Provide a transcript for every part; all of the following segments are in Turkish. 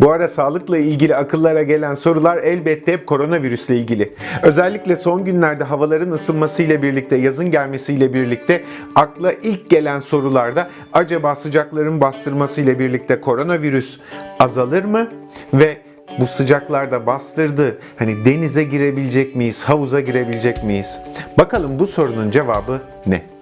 Bu ara sağlıkla ilgili akıllara gelen sorular elbette hep koronavirüsle ilgili. Özellikle son günlerde havaların ısınmasıyla birlikte, yazın gelmesiyle birlikte akla ilk gelen sorularda acaba sıcakların bastırmasıyla birlikte koronavirüs azalır mı? Ve bu sıcaklarda bastırdı. Hani denize girebilecek miyiz? Havuza girebilecek miyiz? Bakalım bu sorunun cevabı ne?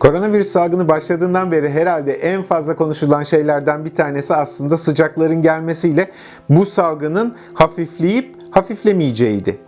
Koronavirüs salgını başladığından beri herhalde en fazla konuşulan şeylerden bir tanesi aslında sıcakların gelmesiyle bu salgının hafifleyip hafiflemeyeceğiydi.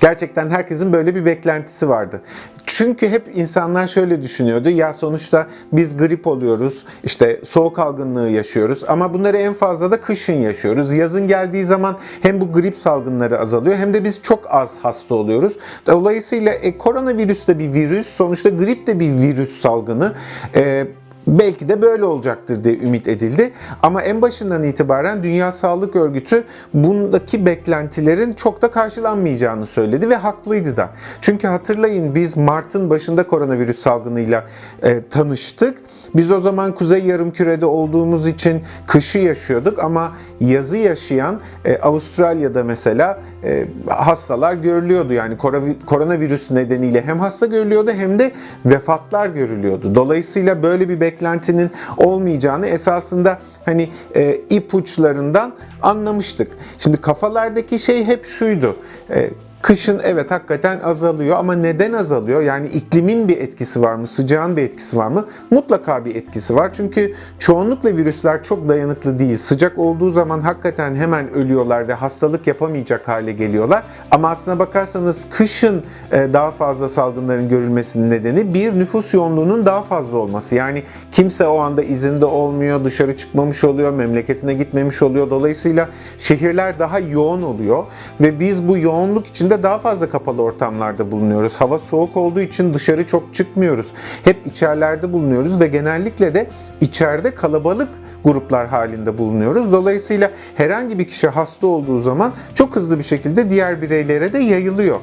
Gerçekten herkesin böyle bir beklentisi vardı. Çünkü hep insanlar şöyle düşünüyordu. Ya sonuçta biz grip oluyoruz, işte soğuk algınlığı yaşıyoruz ama bunları en fazla da kışın yaşıyoruz. Yazın geldiği zaman hem bu grip salgınları azalıyor hem de biz çok az hasta oluyoruz. Dolayısıyla e, koronavirüs de bir virüs, sonuçta grip de bir virüs salgını. E, Belki de böyle olacaktır diye ümit edildi. Ama en başından itibaren Dünya Sağlık Örgütü bundaki beklentilerin çok da karşılanmayacağını söyledi ve haklıydı da. Çünkü hatırlayın biz Mart'ın başında koronavirüs salgınıyla e, tanıştık. Biz o zaman Kuzey Yarımküre'de olduğumuz için kışı yaşıyorduk ama yazı yaşayan e, Avustralya'da mesela e, hastalar görülüyordu. Yani koronavi- koronavirüs nedeniyle hem hasta görülüyordu hem de vefatlar görülüyordu. Dolayısıyla böyle bir beklentinin olmayacağını esasında hani e, ipuçlarından anlamıştık. Şimdi kafalardaki şey hep şuydu. E, Kışın evet hakikaten azalıyor ama neden azalıyor? Yani iklimin bir etkisi var mı? Sıcağın bir etkisi var mı? Mutlaka bir etkisi var. Çünkü çoğunlukla virüsler çok dayanıklı değil. Sıcak olduğu zaman hakikaten hemen ölüyorlar ve hastalık yapamayacak hale geliyorlar. Ama aslına bakarsanız kışın e, daha fazla salgınların görülmesinin nedeni bir nüfus yoğunluğunun daha fazla olması. Yani kimse o anda izinde olmuyor, dışarı çıkmamış oluyor, memleketine gitmemiş oluyor. Dolayısıyla şehirler daha yoğun oluyor ve biz bu yoğunluk içinde daha fazla kapalı ortamlarda bulunuyoruz. Hava soğuk olduğu için dışarı çok çıkmıyoruz. Hep içerilerde bulunuyoruz ve genellikle de içeride kalabalık gruplar halinde bulunuyoruz. Dolayısıyla herhangi bir kişi hasta olduğu zaman çok hızlı bir şekilde diğer bireylere de yayılıyor.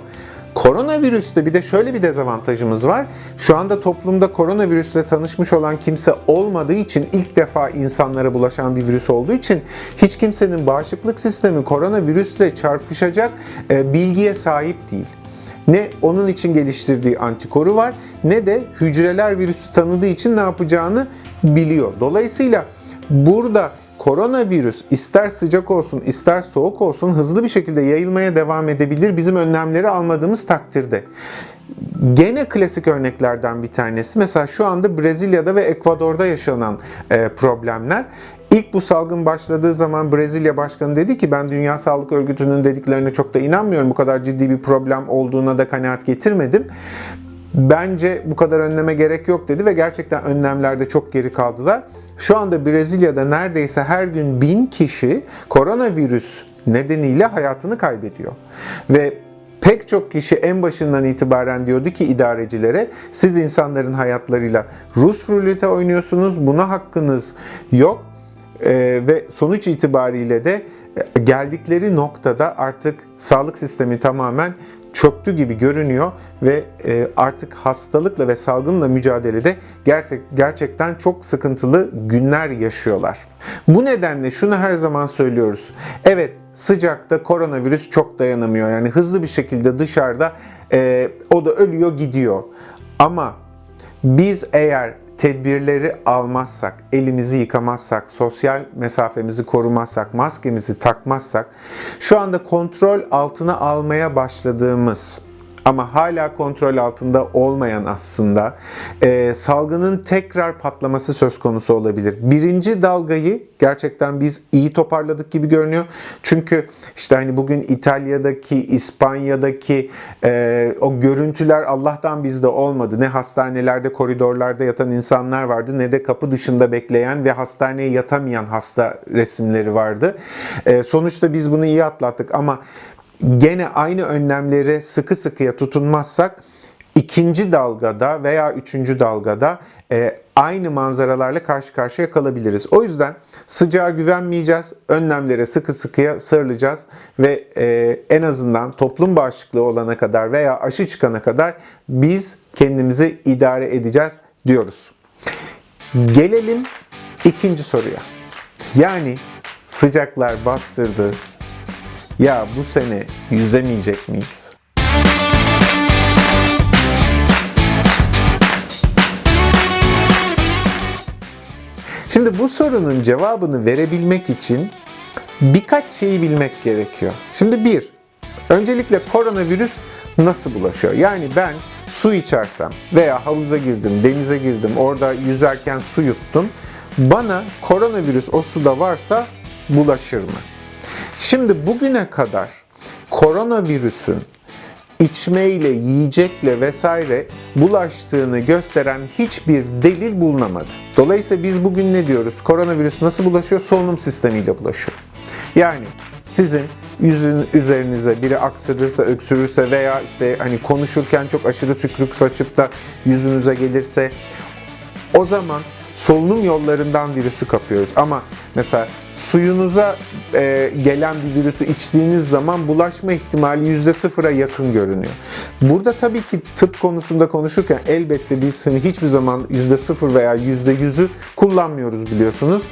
Koronavirüste bir de şöyle bir dezavantajımız var. Şu anda toplumda koronavirüsle tanışmış olan kimse olmadığı için ilk defa insanlara bulaşan bir virüs olduğu için hiç kimsenin bağışıklık sistemi koronavirüsle çarpışacak e, bilgiye sahip değil. Ne onun için geliştirdiği antikoru var ne de hücreler virüsü tanıdığı için ne yapacağını biliyor. Dolayısıyla burada koronavirüs ister sıcak olsun ister soğuk olsun hızlı bir şekilde yayılmaya devam edebilir bizim önlemleri almadığımız takdirde. Gene klasik örneklerden bir tanesi mesela şu anda Brezilya'da ve Ekvador'da yaşanan e, problemler. İlk bu salgın başladığı zaman Brezilya Başkanı dedi ki ben Dünya Sağlık Örgütü'nün dediklerine çok da inanmıyorum. Bu kadar ciddi bir problem olduğuna da kanaat getirmedim. Bence bu kadar önleme gerek yok dedi ve gerçekten önlemlerde çok geri kaldılar. Şu anda Brezilya'da neredeyse her gün bin kişi koronavirüs nedeniyle hayatını kaybediyor. Ve pek çok kişi en başından itibaren diyordu ki idarecilere siz insanların hayatlarıyla Rus rulete oynuyorsunuz buna hakkınız yok. Ee, ve sonuç itibariyle de e, geldikleri noktada artık sağlık sistemi tamamen çöktü gibi görünüyor ve e, artık hastalıkla ve salgınla mücadelede gerçek, gerçekten çok sıkıntılı günler yaşıyorlar. Bu nedenle şunu her zaman söylüyoruz. Evet sıcakta koronavirüs çok dayanamıyor. Yani hızlı bir şekilde dışarıda e, o da ölüyor gidiyor. Ama biz eğer tedbirleri almazsak, elimizi yıkamazsak, sosyal mesafemizi korumazsak, maskemizi takmazsak, şu anda kontrol altına almaya başladığımız ama hala kontrol altında olmayan aslında e, salgının tekrar patlaması söz konusu olabilir. Birinci dalgayı gerçekten biz iyi toparladık gibi görünüyor. Çünkü işte hani bugün İtalya'daki, İspanya'daki e, o görüntüler Allah'tan bizde olmadı. Ne hastanelerde, koridorlarda yatan insanlar vardı ne de kapı dışında bekleyen ve hastaneye yatamayan hasta resimleri vardı. E, sonuçta biz bunu iyi atlattık ama gene aynı önlemlere sıkı sıkıya tutunmazsak ikinci dalgada veya üçüncü dalgada e, aynı manzaralarla karşı karşıya kalabiliriz. O yüzden sıcağa güvenmeyeceğiz, önlemlere sıkı sıkıya sarılacağız ve e, en azından toplum bağışıklığı olana kadar veya aşı çıkana kadar biz kendimizi idare edeceğiz diyoruz. Gelelim ikinci soruya. Yani sıcaklar bastırdı. Ya bu sene yüzemeyecek miyiz? Şimdi bu sorunun cevabını verebilmek için birkaç şeyi bilmek gerekiyor. Şimdi bir, öncelikle koronavirüs nasıl bulaşıyor? Yani ben su içersem veya havuza girdim, denize girdim, orada yüzerken su yuttum. Bana koronavirüs o suda varsa bulaşır mı? Şimdi bugüne kadar koronavirüsün içmeyle, yiyecekle vesaire bulaştığını gösteren hiçbir delil bulunamadı. Dolayısıyla biz bugün ne diyoruz? Koronavirüs nasıl bulaşıyor? Solunum sistemiyle bulaşıyor. Yani sizin yüzün üzerinize biri aksırırsa, öksürürse veya işte hani konuşurken çok aşırı tükrük saçıp da yüzünüze gelirse o zaman solunum yollarından virüsü kapıyoruz. Ama mesela suyunuza e, gelen bir virüsü içtiğiniz zaman bulaşma ihtimali yüzde sıfıra yakın görünüyor. Burada tabii ki tıp konusunda konuşurken elbette biz hani hiçbir zaman yüzde sıfır veya yüzde yüzü kullanmıyoruz biliyorsunuz.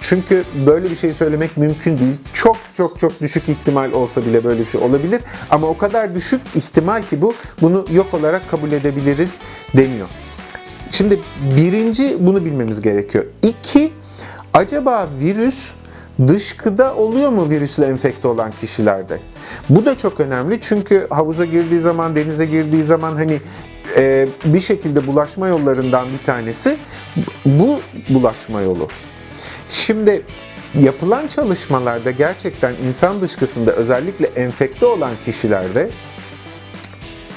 Çünkü böyle bir şey söylemek mümkün değil. Çok çok çok düşük ihtimal olsa bile böyle bir şey olabilir. Ama o kadar düşük ihtimal ki bu bunu yok olarak kabul edebiliriz deniyor. Şimdi birinci bunu bilmemiz gerekiyor. İki, acaba virüs dışkıda oluyor mu virüsle enfekte olan kişilerde? Bu da çok önemli çünkü havuza girdiği zaman, denize girdiği zaman hani e, bir şekilde bulaşma yollarından bir tanesi bu bulaşma yolu. Şimdi yapılan çalışmalarda gerçekten insan dışkısında özellikle enfekte olan kişilerde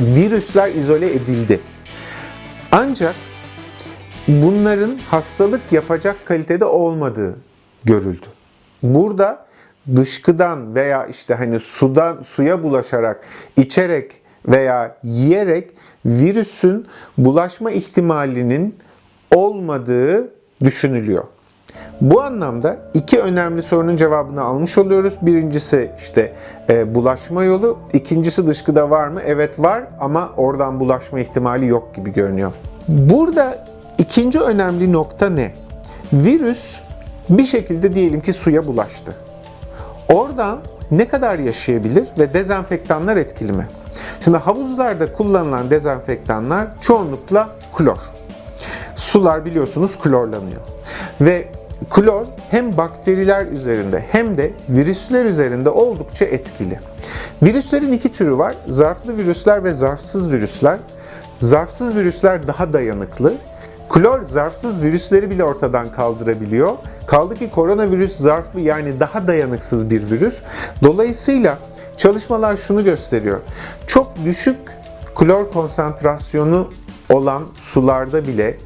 virüsler izole edildi. Ancak bunların hastalık yapacak kalitede olmadığı görüldü. Burada dışkıdan veya işte hani sudan suya bulaşarak, içerek veya yiyerek virüsün bulaşma ihtimalinin olmadığı düşünülüyor. Bu anlamda iki önemli sorunun cevabını almış oluyoruz. Birincisi işte e, bulaşma yolu, ikincisi dışkıda var mı? Evet var ama oradan bulaşma ihtimali yok gibi görünüyor. Burada ikinci önemli nokta ne? Virüs bir şekilde diyelim ki suya bulaştı. Oradan ne kadar yaşayabilir ve dezenfektanlar etkili mi? Şimdi havuzlarda kullanılan dezenfektanlar çoğunlukla klor. Sular biliyorsunuz klorlanıyor. Ve klor hem bakteriler üzerinde hem de virüsler üzerinde oldukça etkili. Virüslerin iki türü var. Zarflı virüsler ve zarfsız virüsler. Zarfsız virüsler daha dayanıklı. Klor zarfsız virüsleri bile ortadan kaldırabiliyor. Kaldı ki koronavirüs zarflı yani daha dayanıksız bir virüs. Dolayısıyla çalışmalar şunu gösteriyor. Çok düşük klor konsantrasyonu olan sularda bile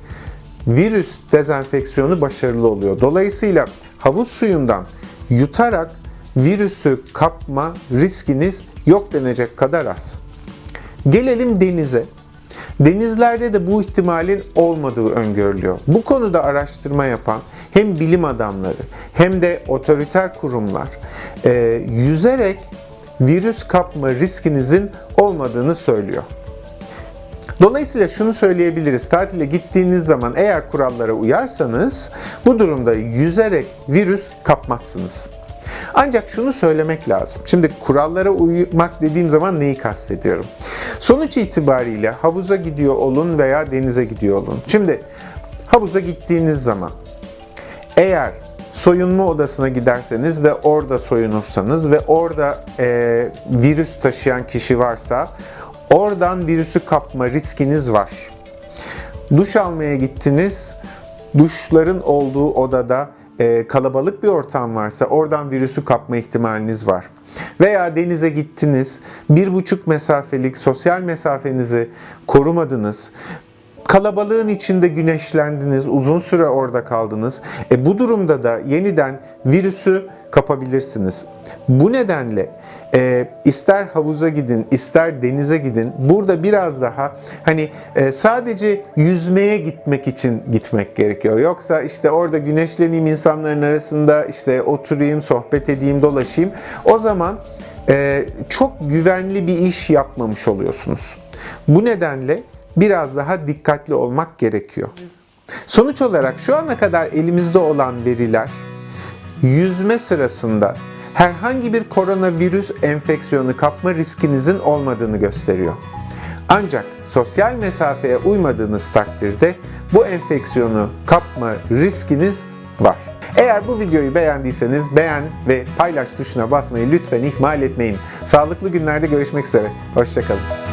virüs dezenfeksiyonu başarılı oluyor. Dolayısıyla havuz suyundan yutarak virüsü kapma riskiniz yok denecek kadar az. Gelelim denize. Denizlerde de bu ihtimalin olmadığı öngörülüyor. Bu konuda araştırma yapan hem bilim adamları hem de otoriter kurumlar e, yüzerek virüs kapma riskinizin olmadığını söylüyor. Dolayısıyla şunu söyleyebiliriz. Tatile gittiğiniz zaman eğer kurallara uyarsanız bu durumda yüzerek virüs kapmazsınız. Ancak şunu söylemek lazım. Şimdi kurallara uymak dediğim zaman neyi kastediyorum? Sonuç itibariyle havuza gidiyor olun veya denize gidiyor olun. Şimdi havuza gittiğiniz zaman eğer soyunma odasına giderseniz ve orada soyunursanız ve orada e, virüs taşıyan kişi varsa oradan virüsü kapma riskiniz var. Duş almaya gittiniz, duşların olduğu odada e, kalabalık bir ortam varsa oradan virüsü kapma ihtimaliniz var. Veya denize gittiniz, bir buçuk mesafelik sosyal mesafenizi korumadınız. Kalabalığın içinde güneşlendiniz, uzun süre orada kaldınız. E, bu durumda da yeniden virüsü kapabilirsiniz. Bu nedenle e, ister havuza gidin, ister denize gidin. Burada biraz daha hani e, sadece yüzmeye gitmek için gitmek gerekiyor. Yoksa işte orada güneşleneyim insanların arasında işte oturayım, sohbet edeyim, dolaşayım. O zaman e, çok güvenli bir iş yapmamış oluyorsunuz. Bu nedenle biraz daha dikkatli olmak gerekiyor. Sonuç olarak şu ana kadar elimizde olan veriler yüzme sırasında herhangi bir koronavirüs enfeksiyonu kapma riskinizin olmadığını gösteriyor. Ancak sosyal mesafeye uymadığınız takdirde bu enfeksiyonu kapma riskiniz var. Eğer bu videoyu beğendiyseniz beğen ve paylaş tuşuna basmayı lütfen ihmal etmeyin. Sağlıklı günlerde görüşmek üzere. Hoşçakalın.